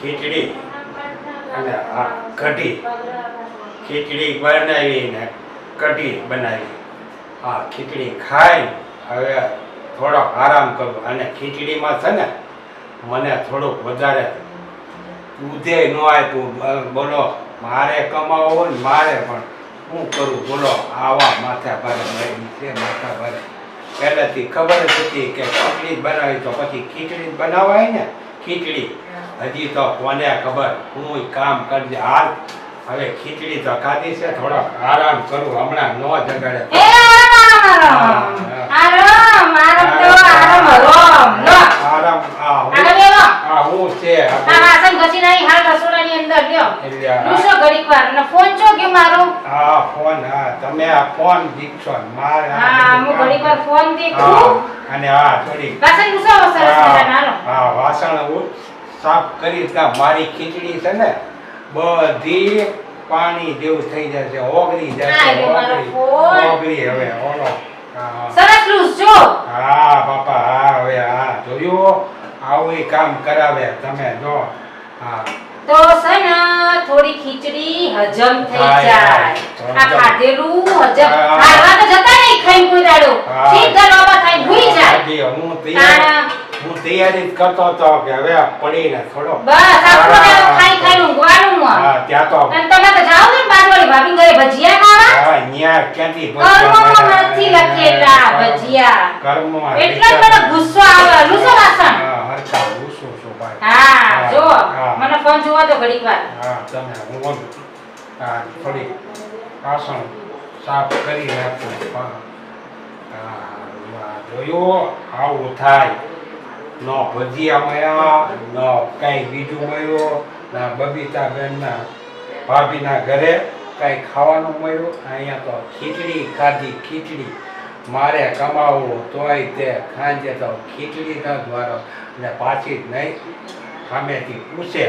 ખીચડી. અને આ કઢી. ખીચડી બનાવીને કઢી બનાવી. આ ખીચડી ખાઈ હવે થોડોક આરામ કરું. અને ખીચડીમાં છે ને, મને થોડુંક વધારે દૂધે ન આપ્યું તું બોલો, મારે કમાવો ને મારે પણ હું કરું? બોલો, આવા માથા ભારે છે માથા ભારે પહેલેથી ખબર જ હતી કે ખીચડી બનાવી તો પછી ખીચડી બનાવાય ને? ખીચડી. હજી તો કોને ખબર? હું કામ કરજે. હાલ હવે ખીચડી તો ખાધી છે થોડોક આરામ કરું. હમણાં નો જગાડે. એ આરામ! આરામ! આરામ તો આરામ હરોમ લો આરામ આ આગળ બેહો. આ હું છે આ વાસણ ઘસી નાખી હાલ રસોડાની અંદર લ્યો. એટલે ઘડીક વાર. અને ફોન છો કે મારો? હા ફોન હા. તમે આ ફોન દીખશો મારે હા હું ઘડીક વાર ફોન દેખું. અને આ થોડી વાસણ લૂસો સરસ મજાના હા વાસણ ઉ- સાફ કરી ત્યાં મારી ખીચડી છે ને બધી પાણી જેવું થઈ જશે ઓગળી જશે ઓગળી. હવે ઓલો હા. સરસ લૂસજો હા બાપા હા હવે હા જોયું? આવું કામ કરાવે તમે જો. હા. તો છે થોડી ખીચડી હજમ થઈ જાય. આ ખાધેલું હજમ. હાલવા તો જતા નહીં ખાઈને કોઈ દાડો. સીધા લોબા ખાઈને ભૂલી જાય. હું તૈયાર. હું તૈયારી કરતો હતો કે હવે પડીને થોડો. બસ ને હા. ખાઈ ખાઈને ઊંઘવાનું હોય. હા ત્યાં તો અને તમે તો જાઓ ને બાજુવાળી ભાભી ઘરે ભજીયા ખાવા? હા ન્યા ક્યાંથી ભજીયા નથી લખેલા ભજીયા. કર્મમાં એટલે મને ગુસ્સો આવે લૂસો વાસણ? હા હરતા ગુસ્સો છો ભાઈ. હા જો મને ફોન જોવા તો ઘડીક વાર. હા તમે હું. હા થોડી વાસણ સાફ કરી નાખું હા જોયો આવું થાય. ન ભજીયા મળ્યા, ન કાંઈ બીજું મળ્યું. ના બબીતા બેનના ભાભીના ઘરે કાંઈ ખાવાનું મળ્યું. અહીંયા તો ખીચડી ખાધી, ખીચડી. મારે કમાવવું તોય તે ખાંજે તો ખીચડી ન દ્વારો ને પાછી જ નહીં, સામેથી પૂછે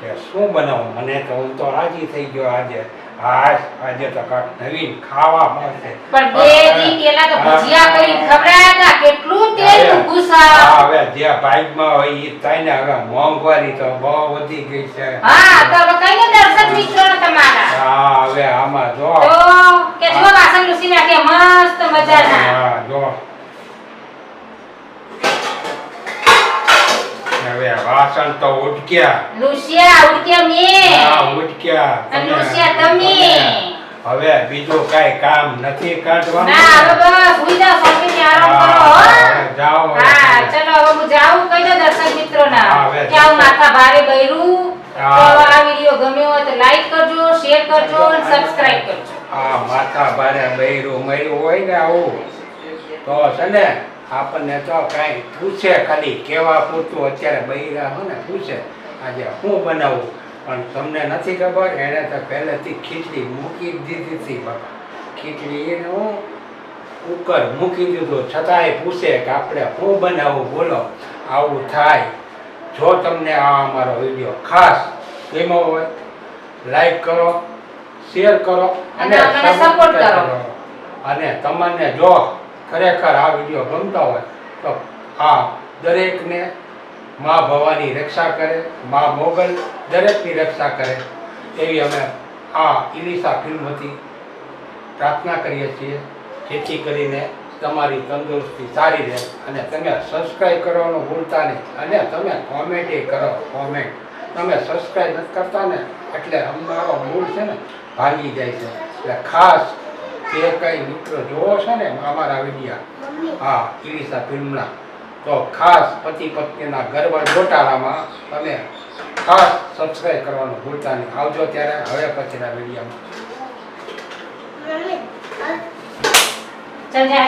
કે શું બનાવું? મને તો હું તો રાજી થઈ ગયો આજે. આજ આજે તો કાક નવીન ખાવા મળશે. પણ બે દી પેલા તો ભજીયા કરી ખવડાયા હતા કેટલું તેલ ગુસા હવે જે ભાગમાં હોય ઈ થાય હવે મોંઘવારી તો બહુ વધી ગઈ છે. હા તો હવે કઈ ને દર્શક મિત્રો તમારા. હા હવે આમાં જો. તો કે જો વાસણ લૂસી નાખે મસ્ત મજાના. હા જો. હવે વાસણ તો ઉટક્યા. લુસિયા ઉડ્યા હા મે ઉટક્યા. અને તમે- લુસિયા તમે. હવે બીજો કાઈ કામ નથી કાઢવાનું? ના હવે બસ હુઈ જાઓ સ્વામીને આરામ કરો હો. જાઓ હા ચલો હવે હું જાઉં. કહી દો દર્શક મિત્રો ના કે આવું માથા ભારે ગયરું તો આ વિડિયો ગમ્યો હોય તો લાઈક કરજો શેર કરજો અને સબસ્ક્રાઇબ કરજો. હા માથા ભારે બૈરું મર્યું હોય ને આવું. તો છે ને આપણને તો કાંઈ પૂછે ખાલી કેવા પૂરતું અત્યારે બૈરા હો ને પૂછે. આજે હું બનાવું? પણ તમને નથી ખબર એણે તો પહેલેથી ખીચડી મૂકી દીધી હતી બાપા. ખીચડી એને કુકર મૂકી દીધું. છતાંય પૂછે કે આપણે હું બનાવવું બોલો. આવું થાય. જો તમને આ અમારો વીડિયો ખાસ ગમ્યો હોય લાઈક કરો શેર કરો અને સપોર્ટ કરો. અને તમને જો ખરેખર આ વીડિયો ગમતા હોય તો આ દરેકને મા ભવાની રક્ષા કરે, મા મોગલ દરેકની રક્ષા કરે એવી અમે આ ઇલિશા ફિલ્મથી પ્રાર્થના કરીએ છીએ. જેથી કરીને તમારી તંદુરસ્તી સારી રહે અને તમે સબસ્ક્રાઈબ કરવાનું ભૂલતા નહીં અને તમે કોમેન્ટ કરો કોમેન્ટ તમે સબસ્ક્રાઈબ નથી કરતા ને એટલે અમારો મૂળ છે ને ભાગી જાય છે. એટલે ખાસ જે કંઈ મિત્રો જોવો છે ને અમારા વિડીયા. હા ઇલિશા ફિલ્મના. તો ખાસ પતિ પત્નીના ગરબા ગોટાળામાં તમે ખાસ સબસ્ક્રાઈબ કરવાનું ભૂલતા નહીં. આવજો ત્યારે હવે પછીના વિડીયામાં. ચલ જા